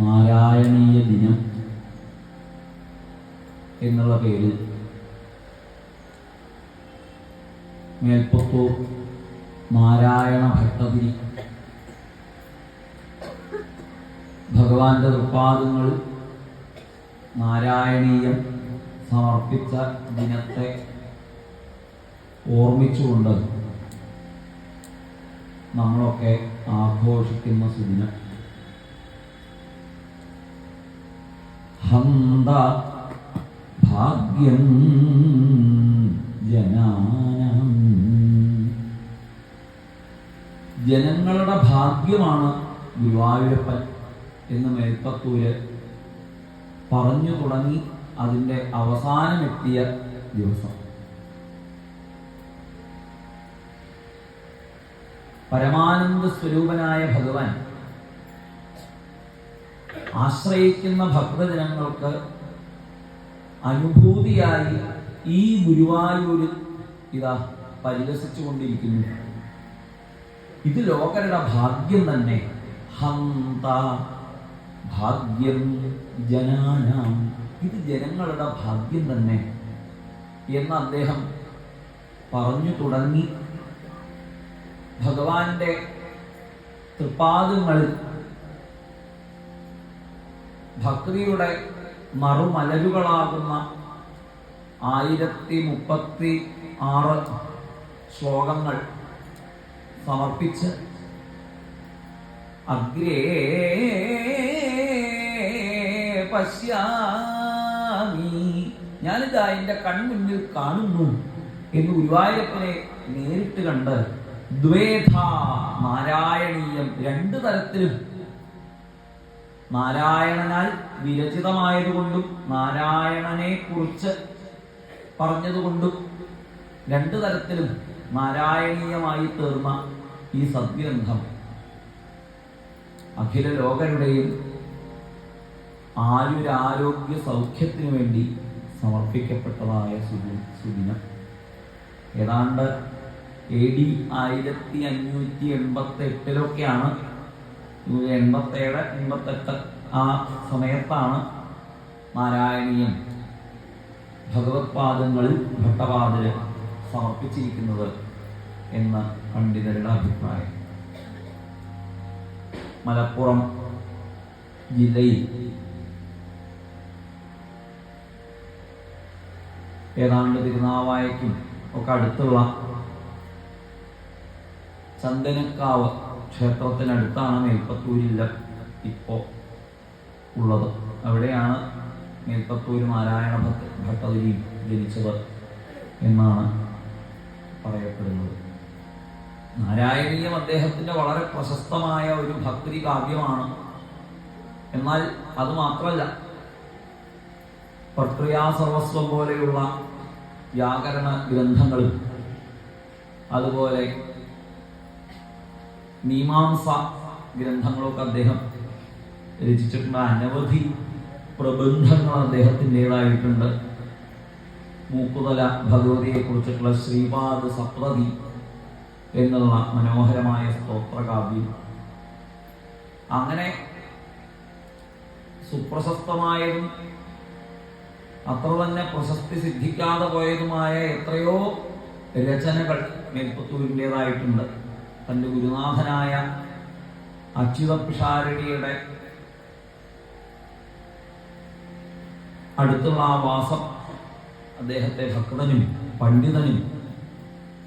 നാരായണീയ ദിനം എന്നുള്ള പേരിൽ മേൽപ്പത്തൂർ നാരായണ ഭട്ടതിരി ഭഗവാന്റെ ഉത്പാദങ്ങൾ നാരായണീയം സമർപ്പിച്ച ദിനത്തെ ഓർമ്മിച്ചുകൊണ്ട് നമ്മളൊക്കെ ആഘോഷിക്കുന്ന സുദിനം. ഹന്ത ഭാഗ്യം ജനാനം. ജനങ്ങളുടെ ഭാഗ്യമാണ് ഗുരുവായൂരപ്പൻ എന്ന് മേൽപ്പത്തൂര് പറഞ്ഞു തുടങ്ങി അതിന്റെ അവസാനമെത്തിയ ദിവസം. പരമാനന്ദ സ്വരൂപനായ ഭഗവാൻ ആശ്രയിക്കുന്ന ഭക്തജനങ്ങൾക്ക് അനുഭൂതിയായി ഈ ഗുരുവായൂരിൽ ഇതാ പരിഹസിച്ചുകൊണ്ടിരിക്കുന്നു. ഇത് ലോകരുടെ ഭാഗ്യം തന്നെ. ഹന്ത ഭാഗ്യം ജനാനാം. ഇത് ജനങ്ങളുടെ ഭാഗ്യം തന്നെ. എന്ന് അദ്ദേഹം പറഞ്ഞു തുടങ്ങി. ഭഗവാന്റെ തൃപ്പാദങ്ങളിൽ ഭക്തിയുടെ മറുമലരുകളാകുന്ന ആയിരത്തി മുപ്പത്തി ആറ് ശ്ലോകങ്ങൾ സമർപ്പിച്ച് അഗ്രേ പശ്യാമി. ഞാനിതാ എന്റെ കൺമുന്നിൽ കാണുന്നു എന്ന് ഗുരുവായൂരപ്പനെ നേരിട്ട് കണ്ട് ദ്വേധ നാരായണീയം രണ്ടു തരത്തിലും. നാരായണനാൽ വിരചിതമായതുകൊണ്ടും നാരായണനെ കുറിച്ച് പറഞ്ഞതുകൊണ്ടും രണ്ടു തരത്തിലും നാരായണീയമായി തീർന്ന ഈ സദ്ഗ്രന്ഥം. അഖില ലോകരുടെയും ആയുരാരോഗ്യ സൗഖ്യത്തിന് വേണ്ടി സമർപ്പിക്കപ്പെട്ടതായ സുദിന സുദിനം. ഏതാണ്ട് എ ഡി ആയിരത്തി അഞ്ഞൂറ്റി എൺപത്തി എട്ടിലൊക്കെയാണ് എൺപത്തേഴ് എൺപത്തെട്ട് ആ സമയത്താണ് നാരായണീയൻ ഭഗവത്പാദങ്ങളിൽ പാദങ്ങളിൽ സമർപ്പിച്ചിരിക്കുന്നത് എന്ന് പണ്ഡിതരുടെ അഭിപ്രായം. മലപ്പുറം ജില്ലയിൽ ഏതാണ്ട് തിരുനാവായക്കും ഒക്കെ അടുത്തുള്ള ചന്ദനക്കാവ് ക്ഷേത്രത്തിനടുത്താണ് മേൽപ്പത്തൂരില്ല ഇപ്പോൾ ഉള്ളത്. അവിടെയാണ് മേൽപ്പത്തൂർ നാരായണ ഭക്ത ഭട്ടതിരി ജനിച്ചത് എന്നാണ് പറയപ്പെടുന്നത്. നാരായണീയം അദ്ദേഹത്തിന്റെ വളരെ പ്രശസ്തമായ ഒരു ഭക്തി കാവ്യമാണ്. എന്നാൽ അത് മാത്രമല്ല പ്രക്രിയാ സർവസ്വം പോലെയുള്ള വ്യാകരണ ഗ്രന്ഥങ്ങളും. അതുപോലെ മീമാംസ ഗ്രന്ഥങ്ങളൊക്കെ അദ്ദേഹം രചിച്ചിട്ടുണ്ട്. അനവധി പ്രബന്ധങ്ങൾ അദ്ദേഹത്തിന്റെതായിട്ടുണ്ട്. മൂക്കുതല ഭഗവതിയെ കുറിച്ചിട്ടുള്ള ശ്രീപാദ് സപ്രതി എന്നുള്ള മനോഹരമായ സ്തോത്രകാവ്യം. അങ്ങനെ സുപ്രശസ്തമായതും അത്ര തന്നെ പ്രശസ്തി സിദ്ധിക്കാതെ പോയതുമായ എത്രയോ രചനകൾ മേൽപ്പത്തൂരിന്റെതായിട്ടുണ്ട്. തന്റെ ഗുരുനാഥനായ അച്യുത പിഷാരടിയുടെ അടുത്തുള്ള ആ വാസം അദ്ദേഹത്തെ ഭക്തനും പണ്ഡിതനും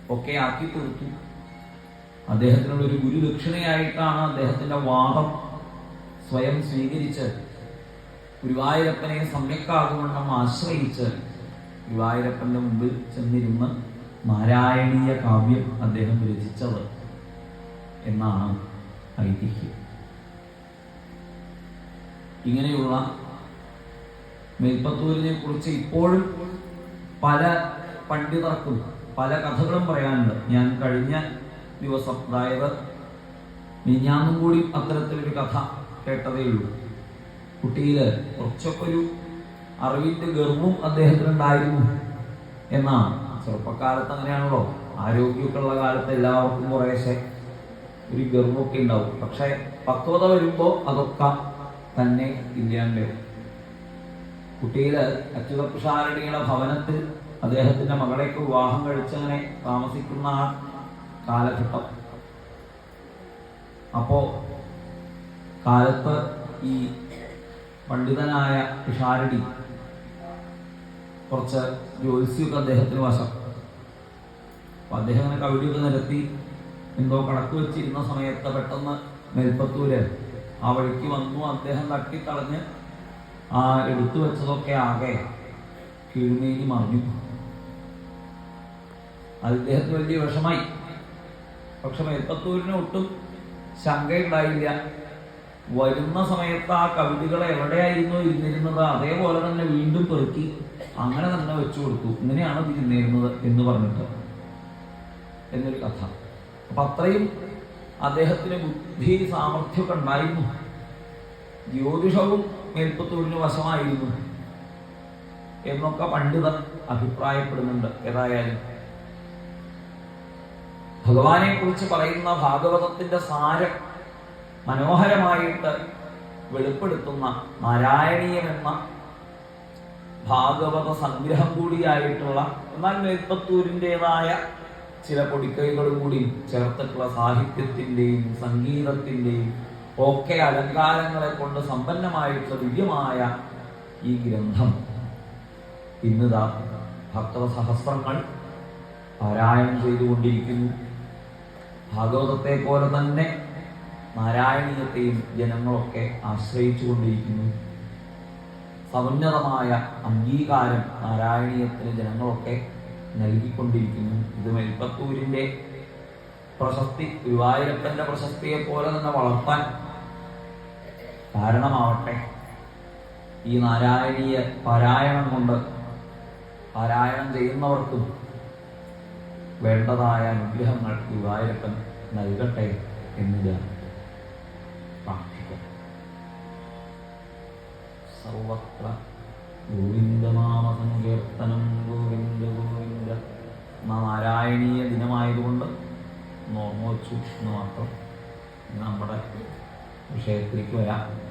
ഒക്കെ ആക്കി തീർത്തു. അദ്ദേഹത്തിനുള്ള ഒരു ഗുരുദക്ഷിണയായിട്ടാണ് അദ്ദേഹത്തിന്റെ വാദം സ്വയം സ്വീകരിച്ച് ഗുരുവായൂരപ്പനെ സമ്യക്കാകുവണ്ണം ആശ്രയിച്ച് ഗുരുവായൂരപ്പന്റെ മുമ്പിൽ ചെന്നിരുന്ന് നാരായണീയ കാവ്യം അദ്ദേഹം രചിച്ചത് എന്നാണ് ഐതിഹ്യം. ഇങ്ങനെയുള്ള മേൽപ്പത്തൂരിനെ കുറിച്ച് ഇപ്പോഴും പല പണ്ഡിതർക്കും പല കഥകളും പറയാനുണ്ട്. ഞാൻ കഴിഞ്ഞ ദിവസം അതായത് മിഞ്ഞാന്നും കൂടി അത്തരത്തിലൊരു കഥ കേട്ടതേ ഉള്ളൂ. കുട്ടിയിൽ കുറച്ചൊക്കെ ഒരു അറിവിന്റെ ഗർവും അദ്ദേഹത്തിനുണ്ടായിരുന്നു എന്നാണ്. ചെറുപ്പക്കാലത്ത് അങ്ങനെയാണല്ലോ. ആരോഗ്യമൊക്കെ ഉള്ള കാലത്ത് എല്ലാവർക്കും കുറേശ്ശെ ഒരു ഗർവമൊക്കെ ഉണ്ടാവും. പക്ഷെ പക്വത വരുമ്പോ അതൊക്കെ തന്നെ ഇല്ലാണ്ട് കുട്ടിയിൽ അച്യുതപ്രസാരണിയുടെ ഭവനത്തിൽ അദ്ദേഹത്തിന്റെ മകളേക്ക് വിവാഹം കഴിച്ചങ്ങനെ താമസിക്കുന്ന ആ കാലഘട്ടം. അപ്പോ കാലത്ത് ഈ പണ്ഡിതനായ പിഷാരടി കുറച്ച് ജ്യോതിസ്യൊക്കെ അദ്ദേഹത്തിന് വശം. അപ്പൊ അദ്ദേഹം അങ്ങനെ കവിടിയൊക്കെ നിരത്തി എന്തോ കണക്ക് വെച്ചിരുന്ന സമയത്ത് പെട്ടെന്ന് മെൽപ്പത്തൂര് ആ വഴിക്ക് വന്നു. അദ്ദേഹം തട്ടിക്കളഞ്ഞ് ആ എടുത്തു വെച്ചതൊക്കെ ആകെ കീഴ്മേലി മറിഞ്ഞു. അത് ഇദ്ദേഹത്തിന് വലിയ വിഷമായി. പക്ഷെ മെൽപ്പത്തൂരിനെ ഒട്ടും ശങ്കയുണ്ടായില്ല. വരുന്ന സമയത്ത് ആ കവിതകൾ എവിടെയായിരുന്നു ഇരുന്നിരുന്നത്? അതേപോലെ തന്നെ വീണ്ടും പെറുക്കി അങ്ങനെ തന്നെ വെച്ചു കൊടുത്തു. ഇങ്ങനെയാണ് ഇത് ഇരുന്നിരുന്നത് എന്ന് പറഞ്ഞിട്ട് എന്നൊരു കഥ. അപ്പൊ അത്രയും അദ്ദേഹത്തിന് ബുദ്ധി സാമർഥ്യമൊക്കെ ഉണ്ടായിരുന്നു. ജ്യോതിഷവും മേൽപ്പത്തൂരിന് വശമായിരുന്നു എന്നൊക്കെ പണ്ഡിതർ അഭിപ്രായപ്പെടുന്നുണ്ട് ഏതായാലും. ഭഗവാനെ കുറിച്ച് പറയുന്ന ഭാഗവതത്തിന്റെ സാരം മനോഹരമായിട്ട് വെളിപ്പെടുത്തുന്ന നാരായണീയം എന്ന ഭാഗവത സംഗ്രഹം കൂടിയായിട്ടുള്ള എന്നാൽ മേൽപ്പത്തൂരിന്റെതായ ചില പൊടിക്കൈകളും കൂടി ചേർത്തിട്ടുള്ള സാഹിത്യത്തിന്റെയും സംഗീതത്തിന്റെയും ഒക്കെ അലങ്കാരങ്ങളെ കൊണ്ട് സമ്പന്നമായിട്ടുള്ള ദിവ്യമായ ഈ ഗ്രന്ഥം. ഇന്നിതാ ഭക്തവ സഹസ്രങ്ങൾ പാരായണം ചെയ്തുകൊണ്ടിരിക്കുന്നു. ഭാഗവതത്തെ പോലെ തന്നെ നാരായണീയത്തെയും ജനങ്ങളൊക്കെ ആശ്രയിച്ചു കൊണ്ടിരിക്കുന്നു സമുന്നതമായ അംഗീകാരം നാരായണീയത്തിന് ജനങ്ങളൊക്കെ നൽകിക്കൊണ്ടിരിക്കുന്നു. ഇത് മെൽപ്പത്തൂരിന്റെ പ്രശസ്തി ഗുരുവായൂരപ്പന്റെ പ്രശസ്തിയെ പോലെ തന്നെ വളർത്താൻ കാരണമാവട്ടെ. ഈ നാരായണീയ പാരായണം കൊണ്ട് പാരായണം ചെയ്യുന്നവർക്കും വേണ്ടതായ അനുഗ്രഹങ്ങൾ ഗുരുവായൂരപ്പൻ നൽകട്ടെ എന്ന് ഞാൻ പ്രാർത്ഥിക്കാം സർവത്ര. ഗോവിന്ദമാമസങ്കീർത്തനം ഗോവിന്ദ ഗോവിന്ദ. നാരായണീയ ദിനമായതുകൊണ്ട് നോർമോ ഓർമ്മ വെച്ചു. എന്ന് മാത്രം നമ്മുടെ വിഷയത്തിലേക്ക് വരാം.